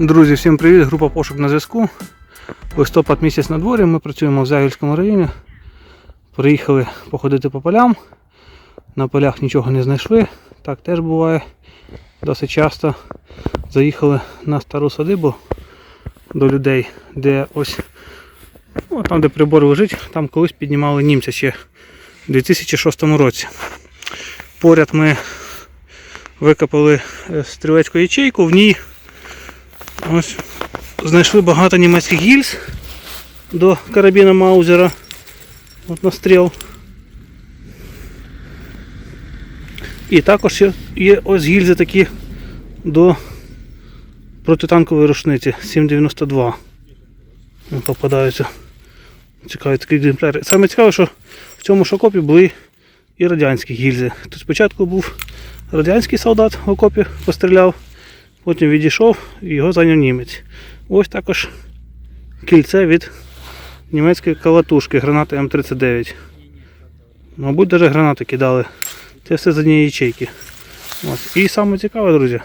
Друзі, всім привіт! Група пошук на зв'язку. Листопад місяць на дворі. Ми працюємо в Загільському районі. Приїхали походити по полям. На полях нічого не знайшли. Так теж буває досить часто. Заїхали на стару садибу до людей, де ось ну, там, де прибор лежить, там колись піднімали німця ще в 2006 році. Поряд ми викопали е, стрілецьку ячейку, в ній Ось знайшли багато німецьких гільз до карабіна Маузера. От настріл. І також є, є ось гільзи такі до протитанкової рушниці 7,92. От Попадаються. Цікаві такі екземпляри. Саме цікаве, що в цьому ж окопі були і радянські гільзи. Тут спочатку був радянський солдат в окопі, постріляв. Потім відійшов і його зайняв німець. Ось також кільце від німецької калатушки гранати М39. Мабуть, навіть гранати кидали. Це все з однієї ячейки. От. І саме цікаве, друзі.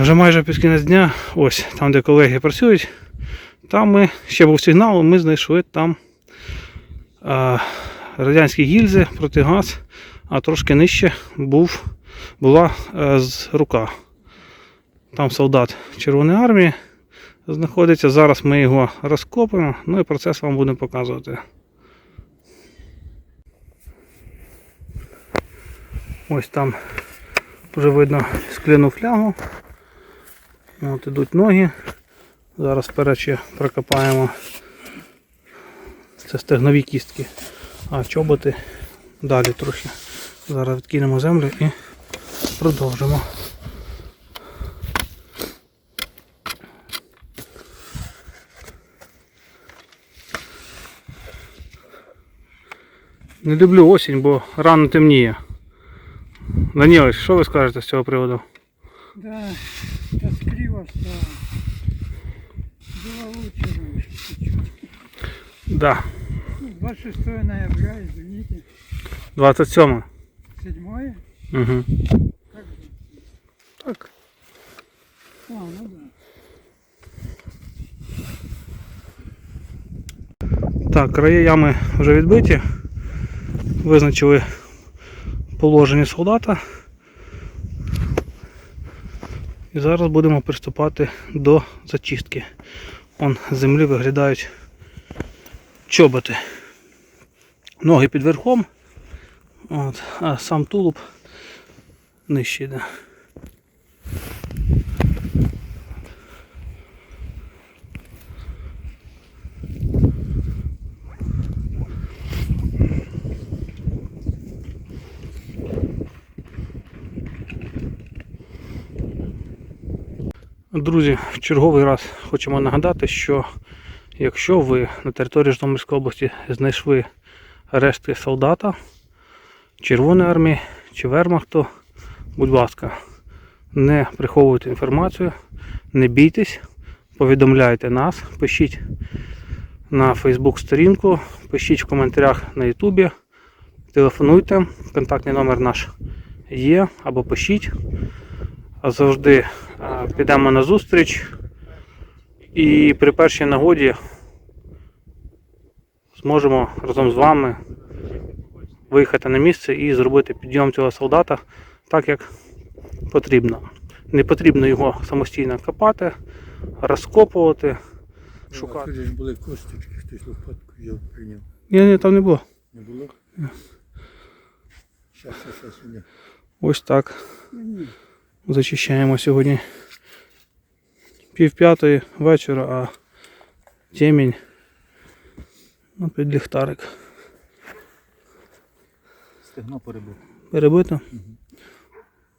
Вже майже під кінець дня, ось там, де колеги працюють, там ми ще був сигнал, ми знайшли там а, радянські гільзи, протигаз, а трошки нижче був була е, з рука. Там солдат Червоної армії знаходиться. Зараз ми його розкопуємо, ну і процес вам будемо показувати. Ось там вже видно скляну флягу. От ідуть ноги. Зараз вперед ще прокопаємо. Це стегнові кістки, а чоботи далі трохи. Зараз відкинемо землю і продовжимо. Не люблю осінь, бо рано темніє. Данілович, що ви скажете з цього приводу? Да, тоскливо стало. Было лучше раньше чуть-чуть. Да, Ну, 26 ноября, извините. 27. 7 Угу. Так. А, ну да. Так, краї ями вже відбиті. Визначили положення солдата. І зараз будемо приступати до зачистки. Он з землі виглядають чоботи. Ноги під верхом, от, а сам тулуб нижче йде. Друзі, в черговий раз хочемо нагадати, що якщо ви на території Житомирської області знайшли рештки солдата Червоної армії чи Вермахту, будь ласка, не приховуйте інформацію, не бійтесь, повідомляйте нас, пишіть на Facebook сторінку, пишіть в коментарях на Ютубі, телефонуйте, контактний номер наш є, або пишіть. А завжди підемо на зустріч і при першій нагоді зможемо разом з вами виїхати на місце і зробити підйом цього солдата так, як потрібно. Не потрібно його самостійно копати, розкопувати, шукати. Тут були косточки, хтось лопатку взяв, прийняв. Ні, ні, там не було. Не було? Щас, щас, щас, ні. Ось так. Зачищаємо сьогодні. Пів п'ятої вечора, а темінь ну, під ліхтарик. Стегно перебито. Перебито.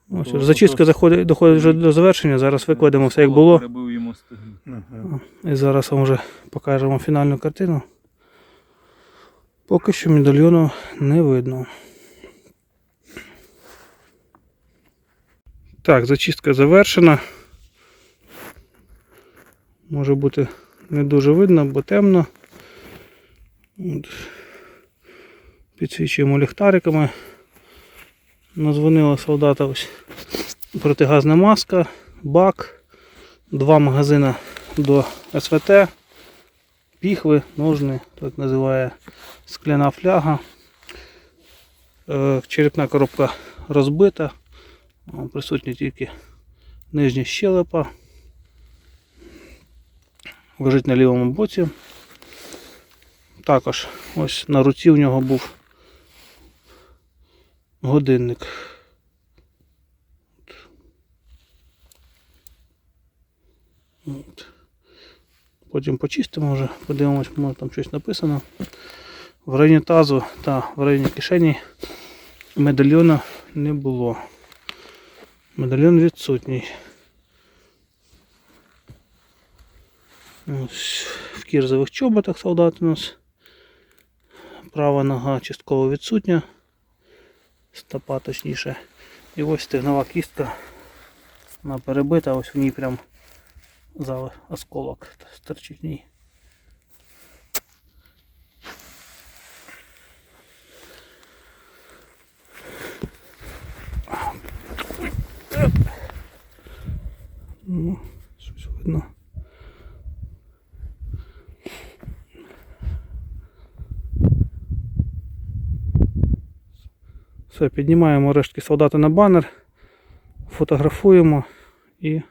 Ось, зачистка заходить, доходить вже до завершення. Зараз викладемо все як було. Йому стегно. Ага. І зараз вам вже покажемо фінальну картину. Поки що медальйону не видно. Так, зачистка завершена. Може бути не дуже видно, бо темно. От. Підсвічуємо ліхтариками. Назвонила солдата ось протигазна маска, бак, Два магазини до СВТ, піхви, ножни, так називає скляна фляга. Е, Черепна коробка розбита, присутні тільки нижня щелепа. Лежить на лівому боці. Також ось на руці в нього був годинник. От. Потім почистимо вже, подивимось, може там щось написано. В районі тазу та в районі кишені медальйона не було. Медальйон відсутній. В кірзових чоботах солдат у нас. Права нога частково відсутня. Стопа точніше. І ось стегнова кістка. Вона перебита, ось в ній прям за осколок стерчить в ній. Ну, щось видно. Все, піднімаємо рештки солдата на банер, фотографуємо і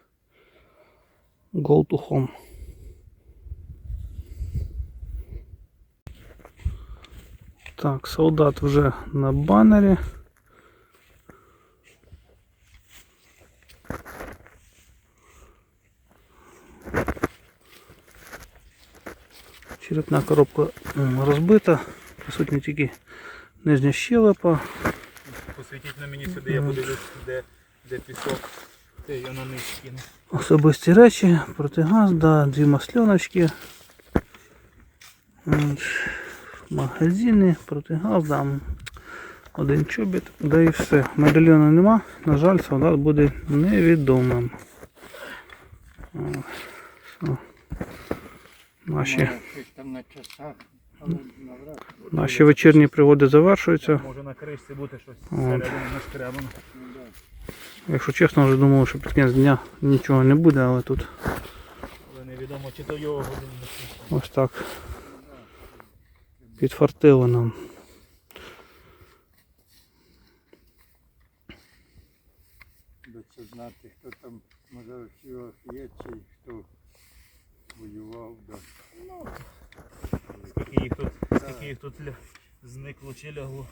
go. Так, солдат вже на банері. Черепна коробка розбита, присутня тільки нижня щелепа. Посвітіть на мені сюди, я подивлюсь, де, де пісок. Де я на них кину. Особисті речі, протигаз, да, дві масльоночки. Магазини, протигаз, да. Один чобіт, да і все. Медальйону нема, на жаль, солдат буде невідомим. Все. Наші, наші вечірні пригоди завершуються. Може на кришці бути щось нашкрябано. Ну. Якщо чесно, вже думав, що під кінець дня нічого не буде, але тут Але невідомо, чи то його годинник. ось так підфартило нам. Це знати, хто там, може, є, чи воював, да. Скільки їх тут, скільки їх тут ля- зникло чи лягло.